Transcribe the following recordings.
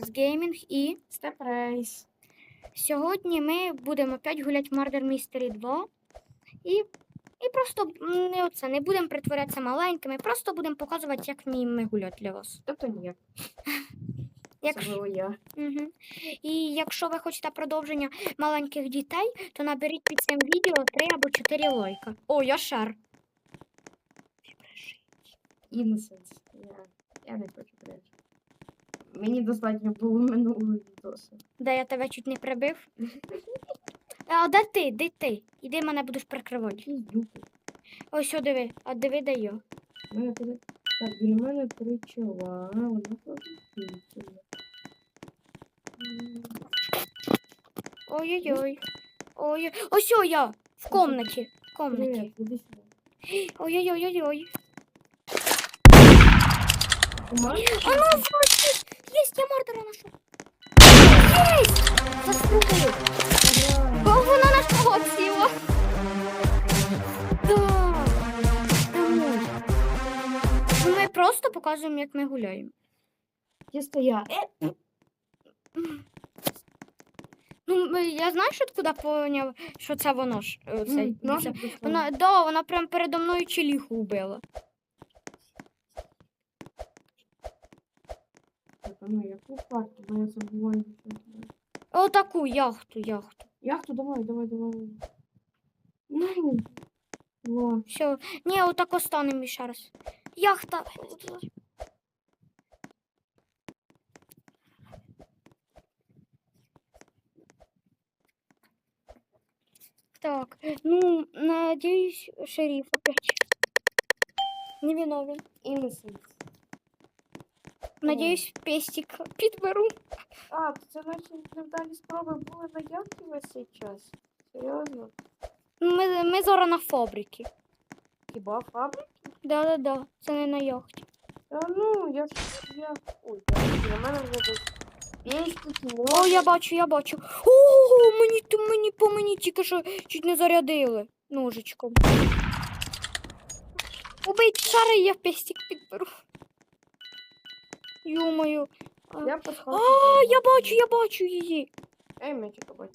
Fox Gaming і Степ рейс. сьогодні ми будемо опять гуляти в Murder Mystery 2. І, і просто не, оце, не будемо притворятися маленькими, просто будемо показувати, як вміємо гуляти для вас. Тобто ні. Якщо, я. угу. І якщо ви хочете продовження маленьких дітей, то наберіть під цим відео 3 або 4 лайка. О, я шар. Innocence. Я, я не хочу брати. Мені достатньо було минулого відосу. Де я тебе чуть не прибив. А де ти? Де ти? Іди мене будеш прикривати. Ось о, диви, а диви, де я. У мене три... Так, біля мене три чола. Вона позитивна. Ой-ой-ой. Ой, ось о я в комнаті. В комнаті. Привіт, іди я мордера нашов. Єсть! Заслухаю. Вона нашого сіла. Да. Давай. Ну, Ми просто показуємо, як ми гуляємо. Я. Е, Ну, я знаю, що откуда поняв, що це воно ж. е, Цей, це-. Вона, да, вона прям передо мною челіху вбила. Так, а ну яку карту, бо я забуваю. це. Отаку яхту, яхту. Яхту, давай, давай, давай. Ну, во. Все. Ні, отак останемо ще раз. Яхта. Так, ну, надеюсь, шериф опять. Невиновен. Innocence. Надеюсь, пестик підберу. А, це наші невдалі спроби були на яхті весь цей час. Серйозно? Ми, ми зараз на фабриці. Хіба фабрик? Да-да-да, це не на яхті. Та ну, я ж я. Ой, так, для мене вже десь пестики, О, я бачу, я бачу. Ого, мені, ту- мені по мені тільки що чуть не зарядили ножичком. Убить шари, я пестик підберу. Йомаю. Я посхожу. а, я бачу, я бачу її. Ей, мячика бачу.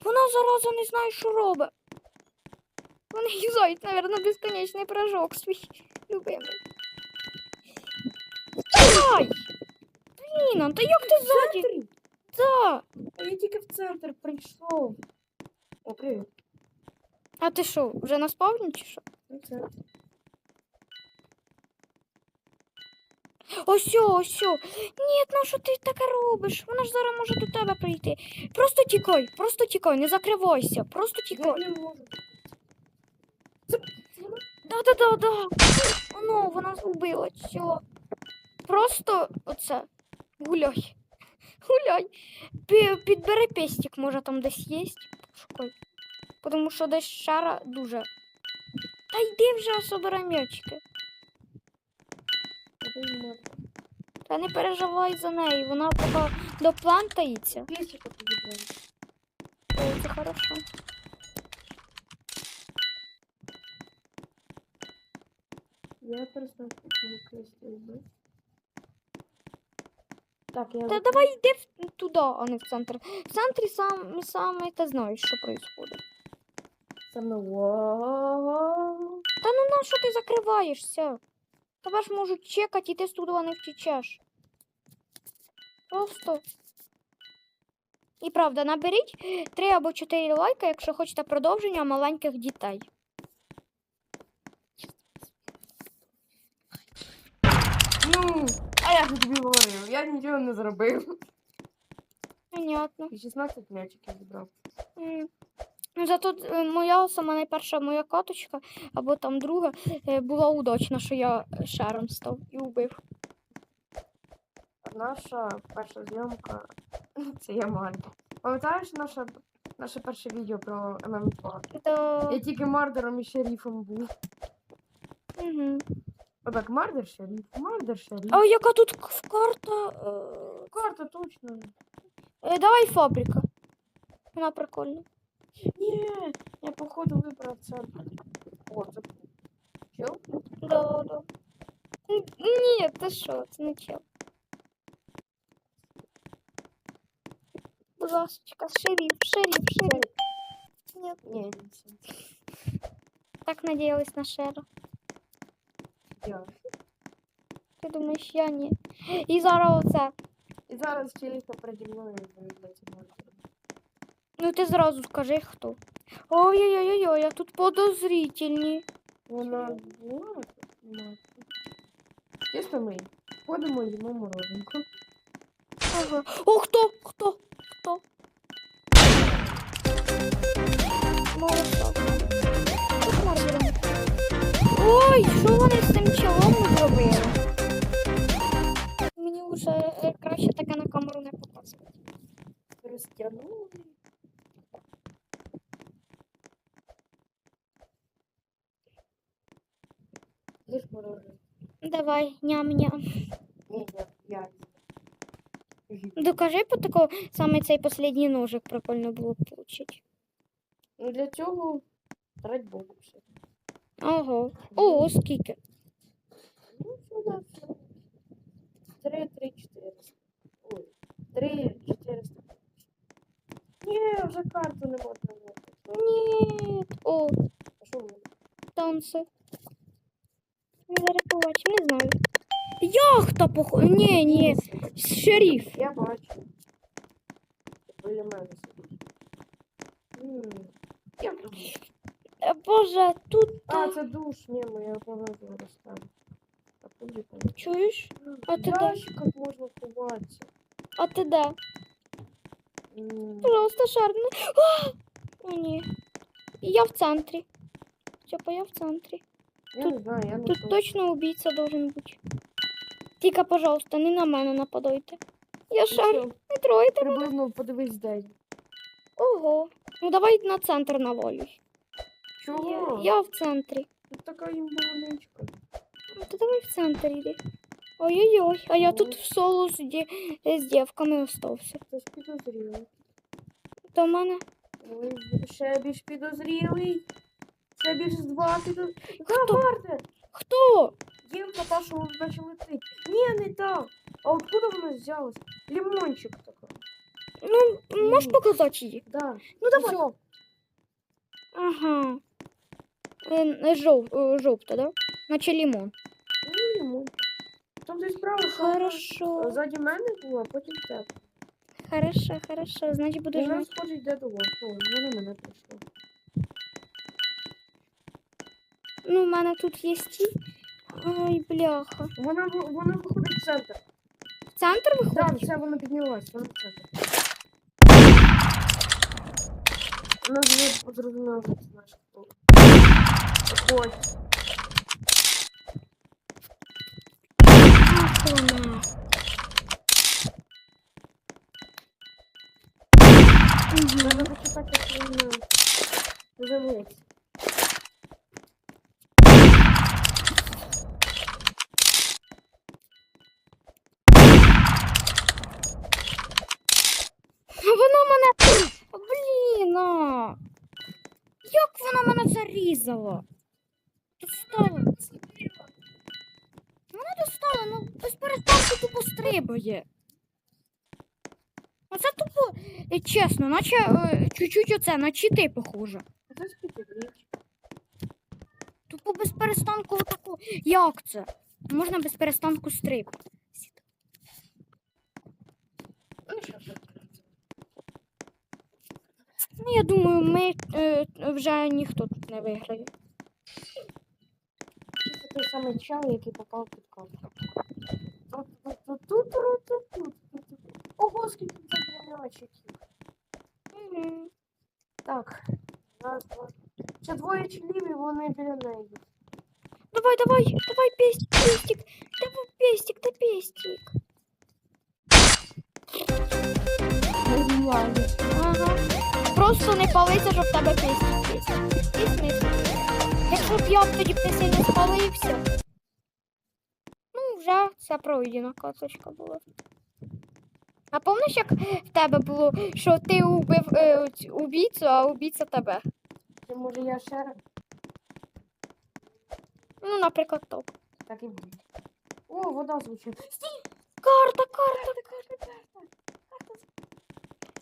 Вона зараза не знає, що робить. Вони юзають, мабуть, безконечний прыжок свій любимий. Ай! Блін, та як ти ззаді? Да. Я тільки в центр прийшов. О, привіт. А ти що, вже на спавні чи що? Ну, це. Ось, ось. Ні, ну що ти таке робиш? Вона ж зараз може до тебе прийти. Просто тікай, просто тікай, не закривайся, просто Я тікай. не можу. Да-да-да-да. Ну, вона убила все. Просто оце. Гуляй. Гуляй. Пі- Підбери пестик, може там десь є. Пошукай. Тому що десь шара дуже. Та йди вже собирай м'ячики. Не. Та не переживай за неї, вона поки доплантається. Пестика тобі. О, це хорошо. Я перестав квести. Так, я... Та давай йди туди, а не в центр. В центрі сам, саме ти знаєш, що відбувається. Воу. Та ну на що ти закриваєшся? Тебе ж можуть чекати, і ти з туди не втічеш. Просто. І правда, наберіть 3 або 4 лайка, якщо хочете продовження маленьких дітей. Ну, а я ж тобі говорив, я нічого не зробив. Понятно. 16 м'ячиків зібрав. М. Ну, Зато е, моя сама найперша моя каточка, або там друга, е, була удачна, що я шером став і убив. Наша перша зйомка це я маленька. Пам'ятаєш наше, наше перше відео про ММ2? То... Я тільки мардером і шерифом був. Угу. Отак, мардер шериф, мардер шериф. А яка тут карта? Е, Карта точно. Давай фабрика. Вона прикольна. Не, я походу вибрав церкву. О, це чел? Да, да. Ні, ти що, це не чел. Шериф, шериф, шериф. Нет. Не, не Так надеялась на Шеру. Я. Ти думаєш, я не. И зараз И І зараз челіка проти мною. Ну ти зразу скажи хто. Ой-ой-ой, я тут подозрительні. Вона була? Чесно, ми ходимо їмо морозинку. Ага. О, хто? Хто? Хто? Молоток. Тут маркером. Ой, що вони з цим чолом зробили? Мені вже е, краще таке на камеру не показувати. Розтягнули. Давай, ням-ням. Докажи по такого саме цей последній ножик прикольно було б получити. Ну для цього трать богу все. Ого. О, скільки. Ну, сюди. Три, три, чотириста. Ой, три, чотириста. Ні, вже карту не можна. Ні. О, А що танці. Я зараз побачу, не знаю. Яхта похо... Ні, ні. Шериф. Я бачу. Біля мене сидить. М, Я думаю. Е, Боже, тут. А, це душ, ні, моя повезла розставити. А тут там. Чуєш? А ти В де? ящиках можна ховатися. А ти де? М, Пожалуйста, шарни. О, ні. Я в центрі. Типа, я в центрі. Я не знаю, я не Тут знаю. точно убийця должен бути. Тільки, пожалуйста, не на мене нападайте. Я шар, не тройте. Приблизно подивись де. Ого. Ну давай на центр навалюй. Чого? Я, я в центрі. Тут така імбовничка. Ну, то давай в центр йди. Ой-ой-ой, а я тут в соло з, ді... з дівками остався. Хтось підозрілий. До мене. Ой, ще більш підозрілий. Ще більш з два підозрілий. Хто? Хто? Дівка та, що наче летить. Ні, не та. А откуда вона взялась? Лимончик така. Ну, можеш Ні. показати її? Да. Ну давай. Всё. Ага. Е, е, Жов, е, жовта, да? Наче лимон. Ну, лимончик. Там десь справа, що Хорошо. ззаді мене було, а потім тебе. Хорошо, хорошо. Значить буду Вона знати. схоже до вас. О, вона мене прийшла. Ну, у мене тут є ті. Ой, бляха. Вона, в- вона виходить в центр. В центр Так, виходить? все, вона піднялась, вона в центр. Вона вже зрозуміла, що це наш хто. Ось. Ах, вона. Мгм. Треба почекати, як він Мене зарізала? Достала. Вона достала, ну без перестанку тупо стрибає. Оце тупо, чесно, наче е, чуть-чуть оце, на чити похоже. Тупо без перестанку отаку. Як це? Можна без перестанку стрибати. Ну, що. Ну, я думаю, ми е, вже ніхто тут не виграє. Це той самий чел, який попав під камеру. Ого, скільки це гранатчиків. Так. Раз, два. Ще двоє чолів, і вони біля неї. Давай, давай, давай, пестик, пестик. Давай, пестик, да пестик. Нормально. Просто не палися, щоб тебе пестик пестик. І смисл. Якщо б я тоді б не спалився. Ну, вже це пройдена каточка була. А пам'ятаєш, як в тебе було, що ти убив е, убійцю, а убійця тебе? Чи може я ще раз? Ну, наприклад, так. Так і буде. О, вода звучить. Карта, карта, карта.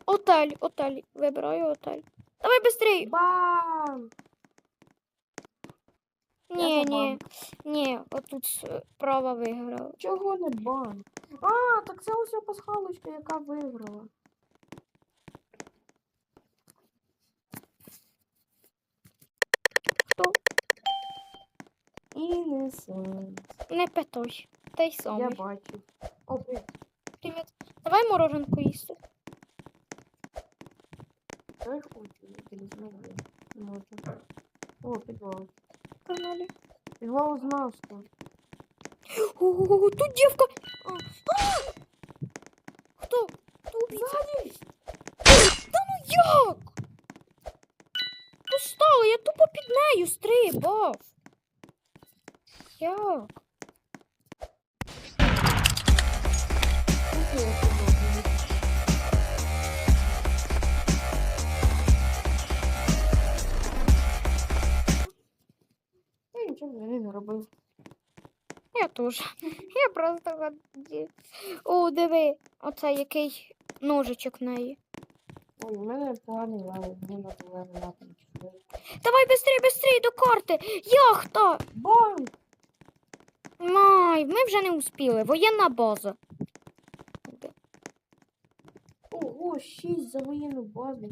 Отель, отель. Вибираю отель. Давай быстрей. Бам! Ні, ні, ні, отут справа виграла. Чого не бан? А, так це ось пасхалочка, яка виграла. Хто? Інесенс. Не питай. Той Я самий. бачу. О, привіт. Привіт. Давай мороженку їсти. Дай хочу, візьми. Не можна. О, підвал. Погнали. Підвал знав, що. О, тут дівка. А, а! Хто? Хто убійця? Та ну як? Достала, я тупо під нею стрибав. Як? Скільки нічого взагалі не робив. Я теж. Я просто. О, диви, оце який ножичок в неї. Ой, у мене поганий левел, мені на на. Давай быстрей, быстрей до карти. Яхта. Бам! Май, ми вже не успіли. Воєнна база. Ого, шість за воєнну базу.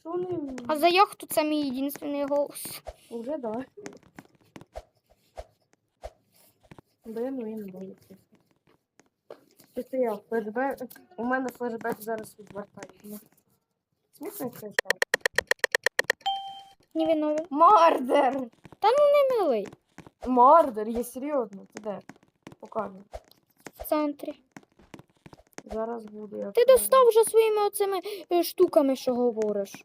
Що вони... А за яхту це мій єдиний голос. Уже да. Даємо воєнну базу. Чисто я флешбек. У мене флешбек зараз відвертає. Смішно це стало. Не виновен. Мардер! Не милий. Мардер, я серйозно, ти де? Покажу. В центрі. Зараз буду я. Ти достав вже своїми оцими е, штуками, що говориш.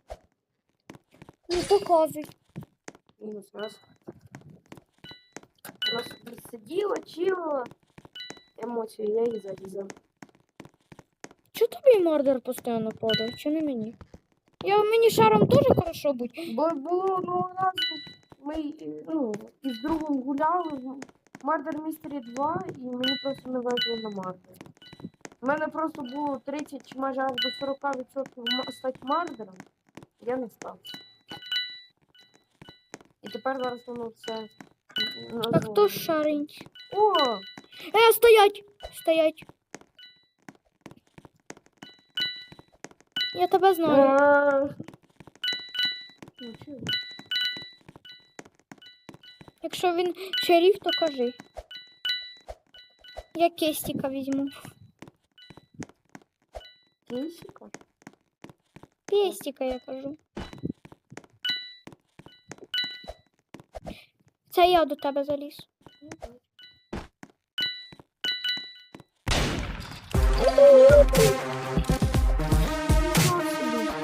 Ну, показуй. Мінус раз. Просто сиділа, чилила. Емоції я її зарізав. Чого тобі мордер постійно падає? Чи не мені? Я мені шаром теж хорошо будь. Бо було ну раз ми е, ну, із другом гуляли Murder Mystery 2 і мені просто не везло на Мардер. У мене просто було 30 чи майже аж до 40% стати мардером. Я не став. І тепер зараз воно все. А хто шарить? О! Е, стоять! Стоять. Я тебе знаю. Е, ну, чого? Якщо він шеріф, то кажи. Я кестіка візьму. Кейсика? Пестика, я кажу. Це я до тебе заліз.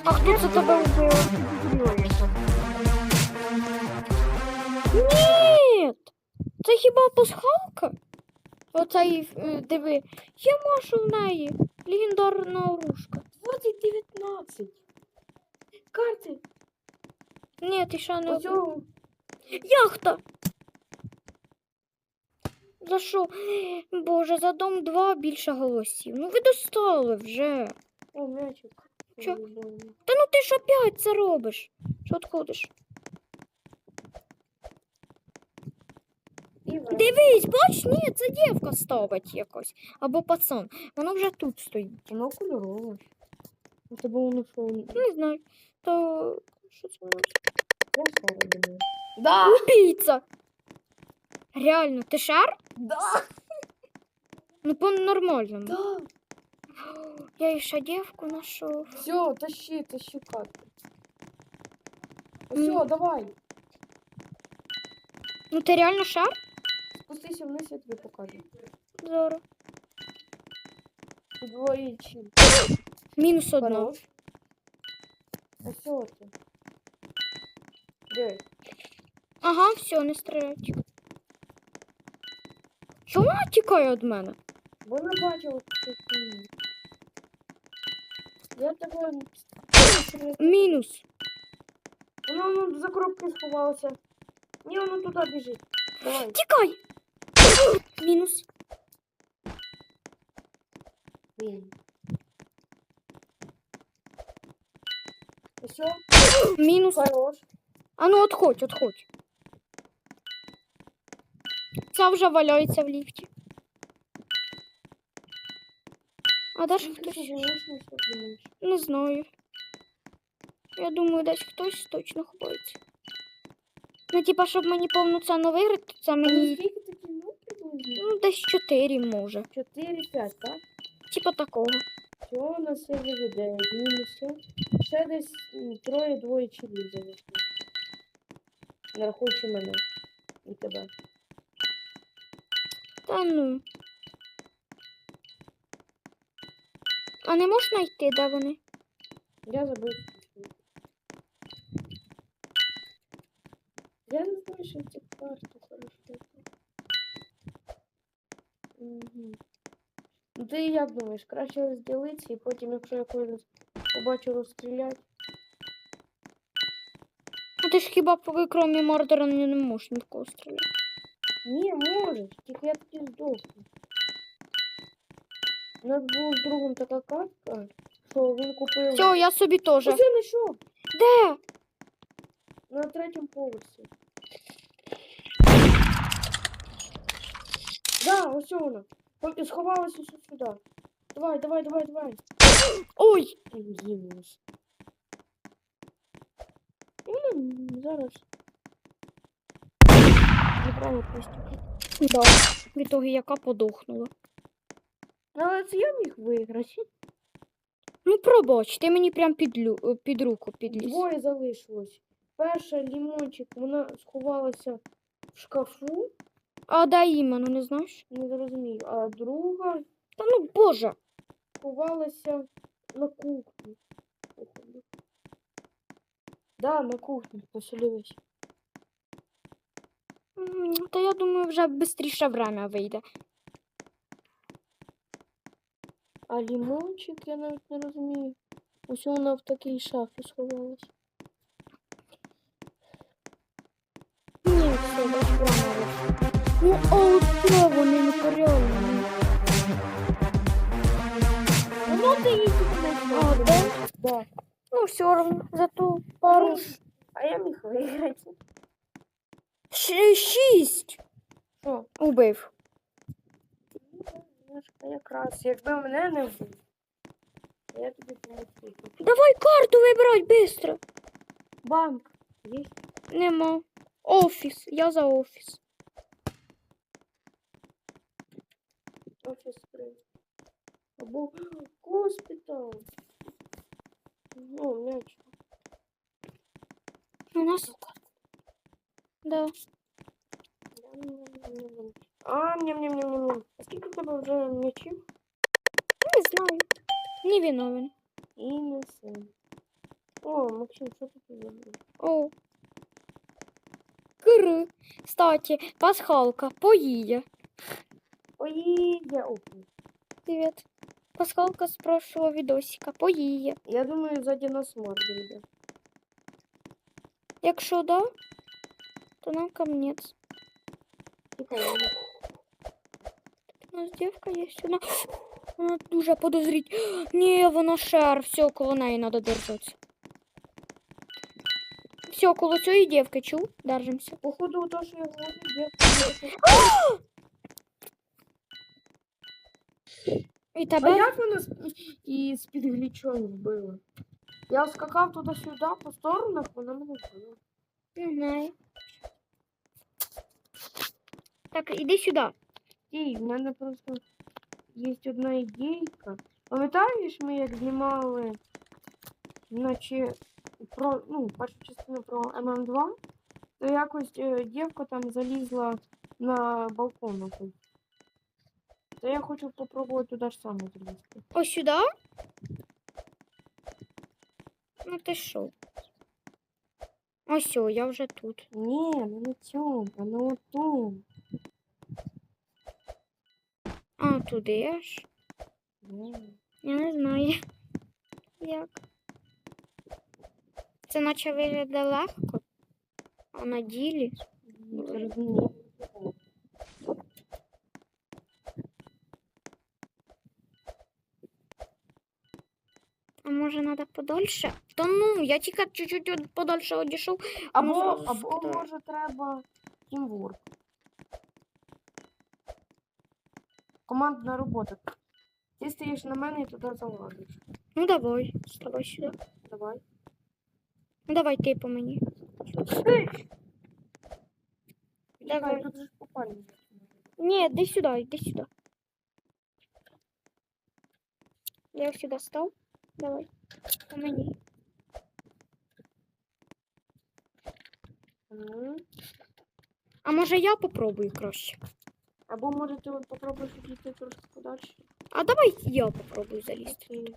А хто це тебе вбив? Ні! Це хіба пасхалка? Оцей, е, диви. Я машу в неї. Легендарна оружка. 2019. Карти. Ні, ти ще не Яхта! За що? Боже, за дом 2 більше голосів. Ну ви достали вже. О, мячик. Чо? Та ну ти ж опять це робиш. Що відходиш? Дивись, бач, ні, це дівка ставить якось. Або пацан. Воно вже тут стоїть. Воно кольорове. У тебе воно що? Не знаю. То що це у? Я думаю. Да! Убійця! Реально, ти шар? Да! Ну по-нормальному. Да! Я ще дівку знайшов. Все, тащи, тащи карти. М. Все, давай. Ну ти реально шар? Спустися вниз, я тобі покажу. Зараз. Двоєчі. Мінус одна. Хорош. Все ти. Диви. Ага, все, не стрілять. Чому вона тікає від мене? Бо не бачила, що ти. Я тебе... Мінус. Воно ну, за коробкою сховалося. Ні, воно туди біжить. Давай. Тікай! Мінус. Блін. Все, Мінус. хорош. А ну отходь, отходь. Ця вже валяється в ліфті. А де ж Ну, Ти хтось? що думаєш, ну, що думаєш? Не знаю. Я думаю, десь хтось точно ховається. Ну, типа, щоб мені повноцінно виграти, то це А ну, мені скільки такі, ну, приблизно? ну, десь 4 може. 4-5, так? Типа такого. Все, у нас все виведе. Мінус все. Ще десь м, троє, двоє чоловік залишилось. Не рахуючи мене і тебе. Та ну. А не можна йти, де вони? Я забув. Я не знаю, що ці карту хорошо. Угу. Ну ти як думаєш, краще розділитися і потім, якщо я когось побачу розстріляти. А ти ж хіба поки не, не можеш нікого стріляти. Ні, можеш, тільки я тоді здохну. У нас була з другом така картка, що він купив. Все, я собі теж. Ось я знайшов Де? на третьому поверсі. Да, ось вона. Пом- Сховалася ось сюди. Давай, давай, давай, давай. Ой! Гімнус. І вона м, зараз. Неправильно поступила. Да. В ітогі яка подохнула. Але це я міг виграти. Ну пробач, ти мені прям під, лю... е, під руку підліз. Двоє залишилось. Перша лімончик, вона сховалася в шкафу, А де іменно, не знаєш? не зрозумію. А друга Та ну боже. сховалася на кухні. Да, на кухні поселилась. Та я думаю, вже швидше время вийде. А лімончик, я навіть не розумію. Ось вона в такій шафі сховалась. Ні, все, время вийшло. Ну, а от вони не порядні. Ну ти її А, де? Да. Ну, все одно, зато пару. Ну, А я міг виграти. Шість Що? убив. Ну, якраз, якби мене не вбив. Я тобі помогу. Давай карту вибирай быстро. Банк. Є? Нема. Офіс. Я за офіс. Офіс три. Або госпітал. Ну, м'яч. У нас. Да. Ням-ням-ням-ням. А, ням-ням-ням-ням. А скільки в тебе вже м'ячів? Не знаю. Не виновен. І не син. О, Максим, що ти тут зробив? О. Кр. Кстати, пасхалка. Поїє. Поїде. О, Привет. Пасхалка з прошлого відосика. Поїє. я думаю, ззаді нас морда йде. Якщо да, то нам камнець. Тихо, я не- У нас дівка є вона. Вона дуже подозріть. Ні, вона шар. Все, коло неї треба держатися. Все, коло цієї дівки, чув? Держимося. Походу, то, що я говорю, де І А тебе. як вона з... і з під глічом вбила? Я скакав туди-сюди по сторонах, вона мене вбила. Не знаю. Так, іди сюди. Ій, в мене просто є одна ідейка. Пам'ятаєш, ми як знімали наче про, ну, першу частину про ММ2, то якось е, дівка там залізла на балкон. То я хочу попробувати туди ж саме залізти. Ось сюди. Ну ти що? Ось, о, я вже тут. Ні, не на цьому, а на отому. А, туди аж. Ні. Я не знаю. Як? Це наче виглядає легко. А на ділі. Не розумію. А може треба подольше? Та ну, я тільки чуть-чуть од- подольше одійшов. Або, зразу або може треба тімворк. Командна робота. Ти стоїш на мене і туди залазиш. Ну давай, ставай сюди. Давай. Ну давай ти по мені. Давай. Тут же ж попальня. Ні, йди сюди, йди сюди. Я сюди став. Давай. По мені. М. А може я попробую краще? Або може ти от попробуєш відійти трошки подальше. А давай я попробую залізти. Окей.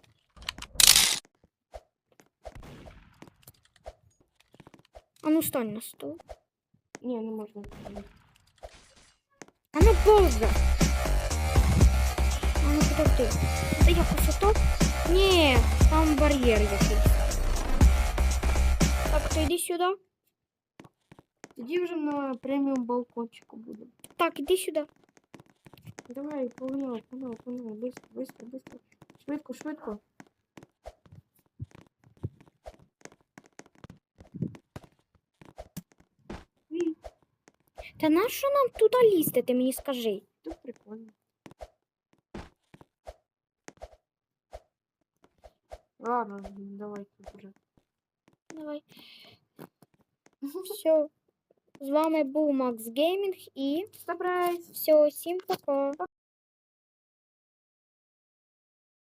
А ну стань на стол. Ні, не можна. А ну повза. А ну подожди. Це якось ото? Ні, там бар'єр якийсь. Так, то йди сюди. Тоді вже на преміум балкончику буде. Так, іди сюди. Давай, погнали, погнали, погнали. Быстро, быстро, быстро. Швидко, швидко. Ні, Та на що нам туди лізти, ти мені скажи? Тут прикольно. Ладно, давай тут уже. Давай. Все. З вами був Макс Геймінг і Сюрприз! все, всім пока.